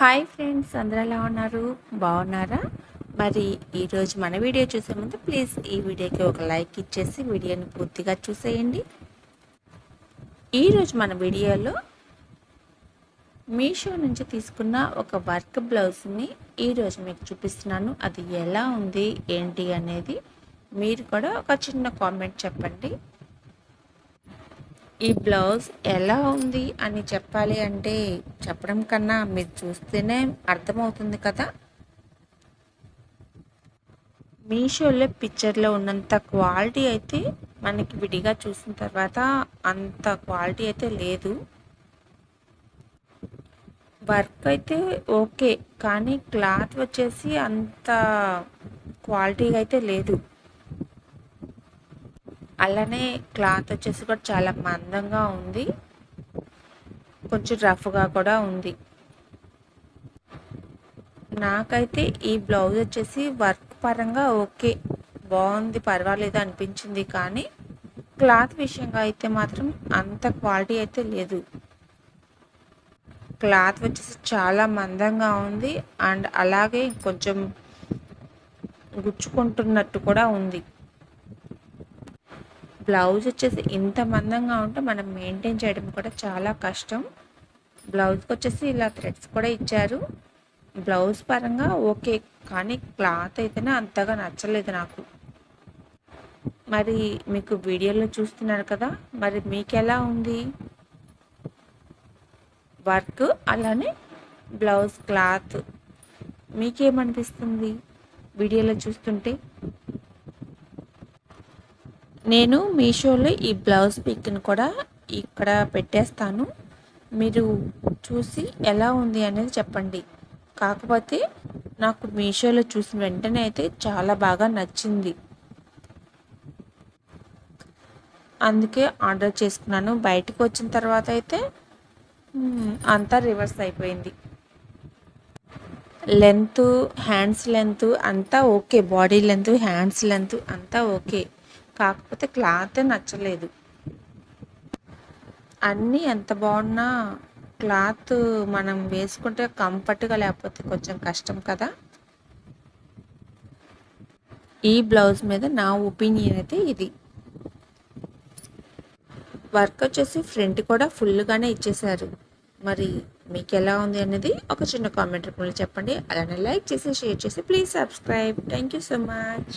Hi friends అందరూ ఎలా ఉన్నారు? బాగున్నారా? మరి ఈరోజు మన వీడియో చూసే ముందు ప్లీజ్ ఈ వీడియోకి ఒక లైక్ ఇచ్చేసి వీడియోని పూర్తిగా చూసేయండి. ఈరోజు మన వీడియోలో మీషో నుంచి తీసుకున్న ఒక వర్క్ బ్లౌజ్ని ఈరోజు మీకు చూపిస్తున్నాను. అది ఎలా ఉంది ఏంటి అనేది మీరు కూడా ఒక చిన్న కామెంట్ చెప్పండి. ఈ బ్లౌజ్ ఎలా ఉంది అని చెప్పాలి అంటే చెప్పడం కన్నా మీరు చూస్తేనే అర్థమవుతుంది కదా? మీషోలో పిక్చర్లో ఉన్నంత క్వాలిటీ అయితే మనకి విడిగా చూసిన తర్వాత అంత క్వాలిటీ అయితే లేదు. వర్క్ అయితే ఓకే కానీ క్లాత్ వచ్చేసి అంత క్వాలిటీగా అయితే లేదు. అలానే క్లాత్ వచ్చేసి కూడా చాలా మందంగా ఉంది. కొంచెం రఫ్గా కూడా ఉంది. నాకైతే ఈ బ్లౌజ్ వచ్చేసి వర్క్ పరంగా ఓకే. బాగుంది పర్వాలేదు అనిపించింది కానీ క్లాత్ విషయంగా అయితే మాత్రం అంత క్వాలిటీ అయితే లేదు. క్లాత్ వచ్చేసి చాలా మందంగా ఉంది అండ్ అలాగే కొంచెం గుచ్చుకుంటున్నట్టు కూడా ఉంది. బ్లౌజ్ వచ్చేసి ఇంత మందంగా ఉంటే మనం మెయింటైన్ చేయడం కూడా చాలా కష్టం. బ్లౌజ్కి వచ్చేసి ఇలా థ్రెడ్స్ కూడా ఇచ్చారు. బ్లౌజ్ పరంగా ఓకే కానీ క్లాత్ అయితేనే అంతగా నచ్చలేదు నాకు. మరి మీకు వీడియోలో చూస్తున్నారు కదా మరి మీకు ఎలా ఉంది? వర్క్ అలానే బ్లౌజ్ క్లాత్ మీకేమనిపిస్తుంది? వీడియోలో చూస్తుంటే? నేను మీషోలో ఈ బ్లౌజ్ పిక్ని కూడా ఇక్కడ పెట్టేస్తాను. మీరు చూసి ఎలా ఉంది అనేది చెప్పండి. కాకపోతే నాకు మీషోలో చూసిన వెంటనే అయితే చాలా బాగా నచ్చింది. అందుకే ఆర్డర్ చేసుకున్నాను. బయటకు వచ్చిన తర్వాత అయితే అంతా రివర్స్ అయిపోయింది. లెంత్ హ్యాండ్స్ లెంత్ అంతా okay. Body length hands length అంతా ఓకే. కాకపోతే క్లాతే నచ్చలేదు. అన్నీ ఎంత బాగున్నా క్లాత్ మనం వేసుకుంటే కంఫర్ట్గా లేకపోతే కొంచెం కష్టం కదా. ఈ బ్లౌజ్ మీద నా ఒపీనియన్ అయితే ఇది. వర్క్ వచ్చేసి ఫ్రంట్ కూడా ఫుల్గానే ఇచ్చేశారు మరి మీకు ఎలా ఉంది అనేది ఒక చిన్న కామెంట్ రూపంలో చెప్పండి. అలానే లైక్ చేసి షేర్ చేసి please subscribe. Thank you so much.